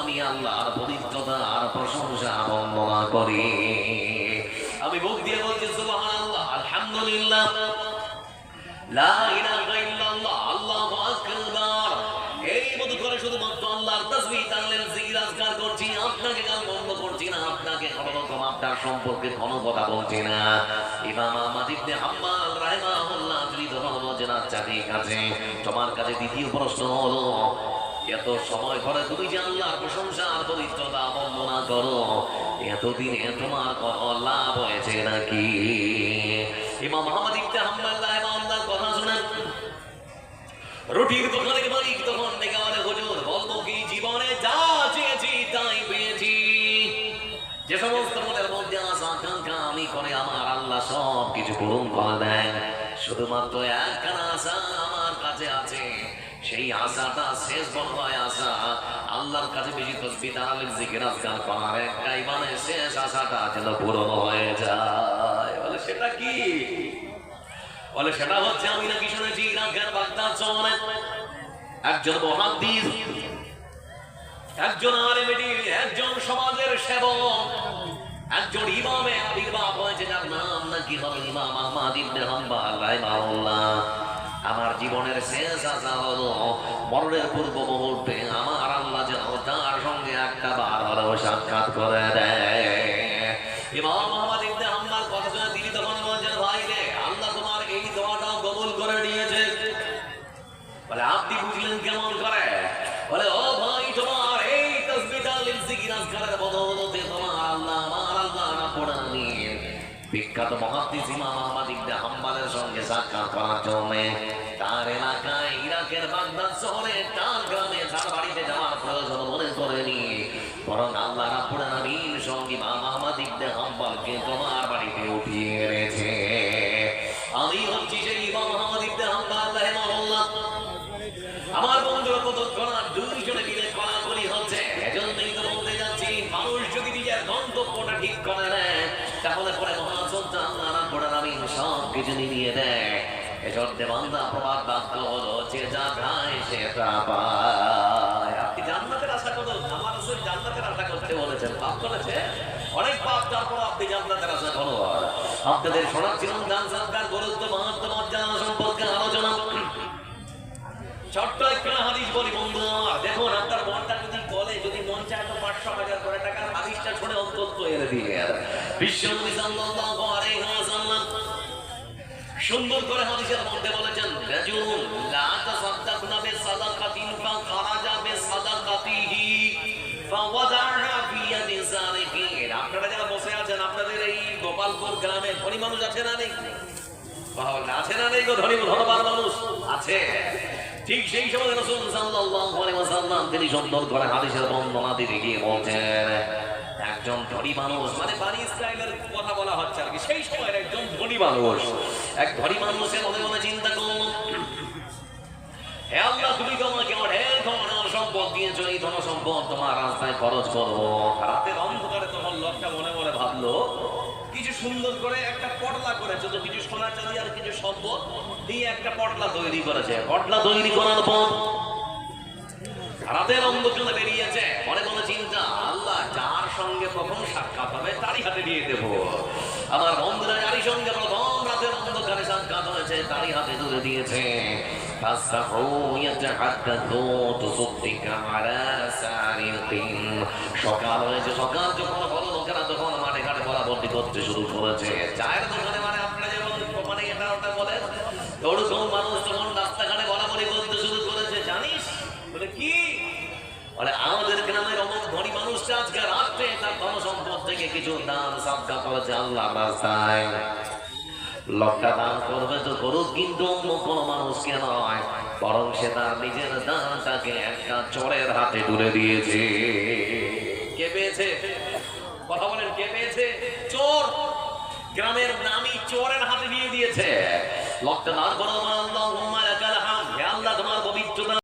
আমি আল্লাহর পবিত্রতা আর প্রশংসা বন্দনা করি। আমি মুখ দিয়ে বলছি আলহামদুলিল্লাহ। তোমার কাছে দ্বিতীয় প্রশ্ন হলো, এত সময় ধরে তুমি যে আল্লাহর প্রশংসা পবিত্রতা বন্দনা করো, এতদিনে তোমার কোনো লাভ হয়েছে নাকি? রুটির দোকানে মালিক তখন ডেকে বলে যে সমস্ত মনের মধ্যে আশা আকাঙ্ক্ষা আমি করে, আমার আল্লাহ সব কিছু পূরণ করে দেন। শুধুমাত্র একখানা আশা আমার কাছে আছে। সেই আশাটা শেষ বড় হয় আশা, আল্লাহর কাছে বেশি তসবি, তাহলে জিকির আজকার করার একটাই মানে শেষ আশাটা যেন পূরণ হয়ে যায়। বলে, সেটা কি? বলে, সেটা হচ্ছে আমি নাকি শুনেছি ইরাকের বাগদাদ শহরে একজন মহাদ্দিস একজন আলেমেডি একজন সমাজের সেবক, একজন ইমামে আবির্ভাব হয়েছে, যার নাম নাকি হলো ইমাম আহমদ ইবনে হাম্বাল আমার জীবনের শেষ আশা হলো, মরণের পূর্ব মুহূর্তে আমার আল্লাহ যেন তার সঙ্গে একটা বার হলেও সাক্ষাৎ করে দেয়। ইমাম আহমদ ইবনে হাম্বাল কথা শুনে তিনি তখন বলছেন, ভাই রে, আল্লাহ তোমার এই দোয়াটাও কবুল করে নিয়েছে। বলে, আপনি বুঝলেন কেমন করে? বলে, ও বিখ্যাত ইবনে হাম্বালের সঙ্গে সাক্ষাৎ করার জন্য তার এলাকায় ইরাকের বাগদাদ শহরে তার গ্রামে তার বাড়িতে যাওয়ার প্রয়োজন মনে করেনি। বরং আল্লাহ রাব্বুল সঙ্গে ইমাম আহমদ ইবনে হাম্বালকে তোমার বাড়িতে উঠিয়ে এনেছে। আমি হচ্ছি সেই ইমাম আহমদ ইবনে হাম্বাল আমার বন্ধুরা আর দুইজনে করে নেয়, তাহলে পরে মহাসত্তা আল্লাহ রাব্বুল আলামিন সব কিছু নিয়ে দেয়। এজন্য বান্দা প্রবাদ বাক্য হলো যে যা খায় সে তা পায়। আপনি জান্নাতের আশা করুন, আমার রাসূল জান্নাতের আশা করতে বলেছেন, পাপ করেছে? অনেক পাপ তারপর আপনি জান্নাতের আশা করুন। আপনাদের শোনাচ্ছিলাম দান সরকার গুরুত্ব মাহাত্ম মর্যাদা সম্পর্কে আলোচনা। ছোট্ট একখানা হাদিস বলি বন্ধু আমার দেখুন আপনার মনটা যদি বলে যদি মন চায় তো পাঁচশো হাজার করে টাকার হাদিসটা শুনে অন্তত দিয়ে সুন্দর করে হাদিসের মধ্যে বলেছেন আপনারা যারা বসে আছেন, আপনাদের এই গোপালপুর গ্রামে ধনী মানুষ আছে না নেই? আছে না নেই গো ধনী ধনবান মানুষ? আছে। ঠিক সেই সময় রাসূল সাল্লাল্লাহু তিনি সুন্দর করে হাদিসের বর্ণনা দিতে গিয়ে বলছেন একজন ধনী মানুষ। মানে বানি ইসরায়েলের কথা বলা হচ্ছে আর কি। সেই সময়ের একজন ধনী মানুষ। এক ধনী মানুষের মনে মনে চিন্তা করল আল্লাহ, তুমি তো আমাকে অনেক ধরনের সম্পদ দিয়েছ? এই ধন সম্পদ তোমার রাস্তায় খরচ করব। রাতের অন্ধকারে তখন লোকটা মনে মনে ভাবলো, কিছু সুন্দর করে একটা পটলা করেছে তো, কিছু সোনা চাঁদি আর কিছু সম্পদ দিয়ে একটা পটলা তৈরি করেছে। পটলা তৈরি করার পর রাতের অন্ধকারে বেরিয়েছে। মনে মনে চিন্তা সঙ্গে কখন সাক্ষাৎ হবে, তারই হাতে দিয়ে দেব। আমার বন্ধুরা যারই সঙ্গে প্রথম রাতের অন্ধকারে সাক্ষাৎ হয়েছে, তারই হাতে তুলে দিয়েছে। ঘাটে মানে মানে শুরু করেছে জানিস? বলে, কি? মানে আমাদের গ্রামের অনেক ধনী মানুষটা আজকে রাত থেকে কিছু দান সাদকা করেছে আল্লাহ রাস্তায় লোকটা দান করবে তো করুক, কিন্তু অন্য কোনো মানুষকে নয়, বরং সে তার নিজের দানটাকে একটা চোরের হাতে তুলে দিয়েছে। কে পেয়েছে? কথা বলেন, কে পেয়েছে? চোর! গ্রামের নামি চোরের হাতে দিয়ে দিয়েছে। লোকটা দান করো আল্লাহ, তোমার পবিত্রতা